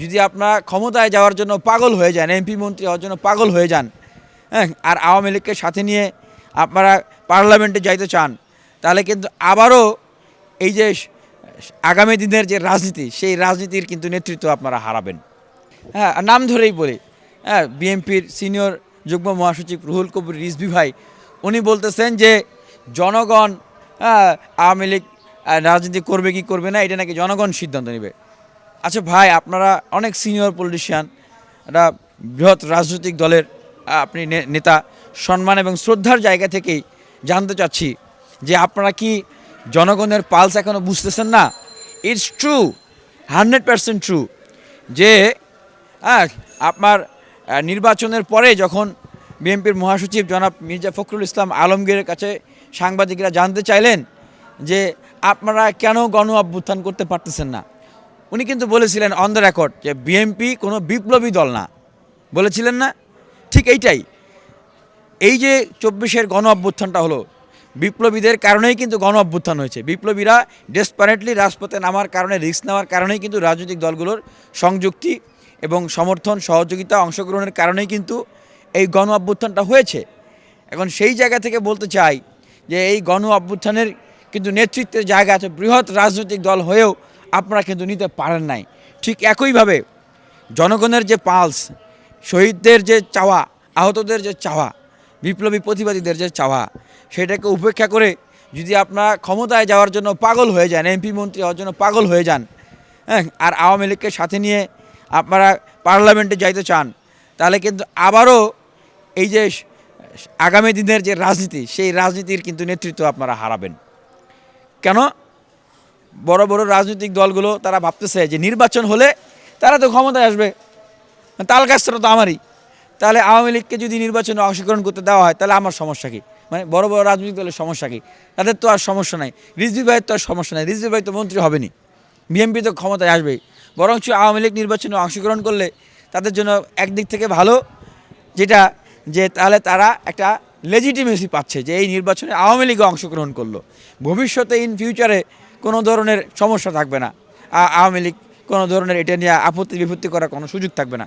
যদি আপনার ক্ষমতায় যাওয়ার জন্য পাগল হয়ে যান এমপি মন্ত্রী হওয়ার জন্য পাগল হয়ে যান হ্যাঁ আর আওয়ামী লীগকে সাথে নিয়ে আপনারা পার্লামেন্টে যাইতে চান তাহলে কিন্তু আবারও এই যে আগামী দিনের যে রাজনীতি সেই রাজনীতির কিন্তু নেতৃত্ব আপনারা হারাবেন। হ্যাঁ নাম ধরেই বলি হ্যাঁ বিএনপির সিনিয়র যুগ্ম মহাসচিব রুহুল কবির রিজভি ভাই উনি বলতেছেন যে জনগণ হ্যাঁ, আওয়ামী লীগ রাজনীতি করবে কি করবে না এটা নাকি জনগণ সিদ্ধান্ত নেবে। আচ্ছা ভাই, আপনারা অনেক সিনিয়র পলিটিশিয়ান একটা বৃহৎ রাজনৈতিক দলের আপনি নেতা। সম্মান এবং শ্রদ্ধার জায়গা থেকেই জানতে চাচ্ছি যে আপনারা কি জনগণের পালস এখনও বুঝতেছেন না? It's true hundred percent true যে আপনার নির্বাচনের পরে যখন বিএনপির মহাসচিব জনাব মির্জা ফখরুল ইসলাম আলমগীরের কাছে সাংবাদিকরা জানতে চাইলেন যে আপনারা কেন গণ অভ্যুত্থান করতে পারতেছেন না? উনি কিন্তু বলেছিলেন অন দ্য রেকর্ড যে বিএনপি কোনো বিপ্লবী দল না। বলেছিলেন না? ঠিক এইটাই। এই যে চব্বিশের গণ অভ্যুত্থানটা হলো, বিপ্লবীদের কারণেই কিন্তু গণ অভ্যুত্থান হয়েছে। বিপ্লবীরা ডেসপারেটলি রাজপথে নামার কারণে রিস্ক নেওয়ার কারণেই কিন্তু রাজনৈতিক দলগুলোর সংযুক্তি এবং সমর্থন, সহযোগিতা অংশগ্রহণের কারণেই কিন্তু এই গণ অভ্যুত্থানটা হয়েছে। এখন সেই জায়গা থেকে বলতে চাই যে এই গণ অভ্যুত্থানের কিন্তু নেতৃত্বের জায়গা আছে বৃহৎ রাজনৈতিক দল হয়েও আপনারা কিন্তু নিতে পারেন নাই। ঠিক একইভাবে জনগণের যে পালস, শহীদদের যে চাওয়া, আহতদের যে চাওয়া, বিপ্লবী প্রতিবাদীদের যে চাওয়া, সেটাকে উপেক্ষা করে যদি আপনারা ক্ষমতায় যাওয়ার জন্য পাগল হয়ে যান, এমপি মন্ত্রী হওয়ার জন্য পাগল হয়ে যান হ্যাঁ আর আওয়ামী লীগকে সাথে নিয়ে আপনারা পার্লামেন্টে যাইতে চান, তাহলে কিন্তু আবারও এই যে আগামী দিনের যে রাজনীতি, সেই রাজনীতির কিন্তু নেতৃত্ব আপনারা হারাবেন। কেন? বড় বড় রাজনৈতিক দলগুলো তারা ভাবতেছে যে নির্বাচন হলে তারা তো ক্ষমতায় আসবে। তাল গাছটা তো আমারই। তাহলে আওয়ামী লীগকে যদি নির্বাচনে অংশগ্রহণ করতে দেওয়া হয়, তাহলে আমার সমস্যা কী? মানে বড় বড় রাজনৈতিক দলের সমস্যা কী? তাদের তো আর সমস্যা নাই। রিজভি ভাইয়ের তো আর সমস্যা নাই। রিজভি ভাই তো মন্ত্রী হবেনি বিএনপি তো ক্ষমতায় আসবেই। বরঞ্চ আওয়ামী লীগ নির্বাচনে অংশগ্রহণ করলে তাদের জন্য একদিক থেকে ভালো, যেটা যে তাহলে তারা একটা লেজিটিমেসি পাচ্ছে যে এই নির্বাচনে আওয়ামী লীগও অংশগ্রহণ করল। ভবিষ্যতে ইন ফিউচারে কোনো ধরনের সমস্যা থাকবে না। আওয়ামী লীগ কোনো ধরনের এটা নিয়ে আপত্তি বিপত্তি করার কোনো সুযোগ থাকবে না।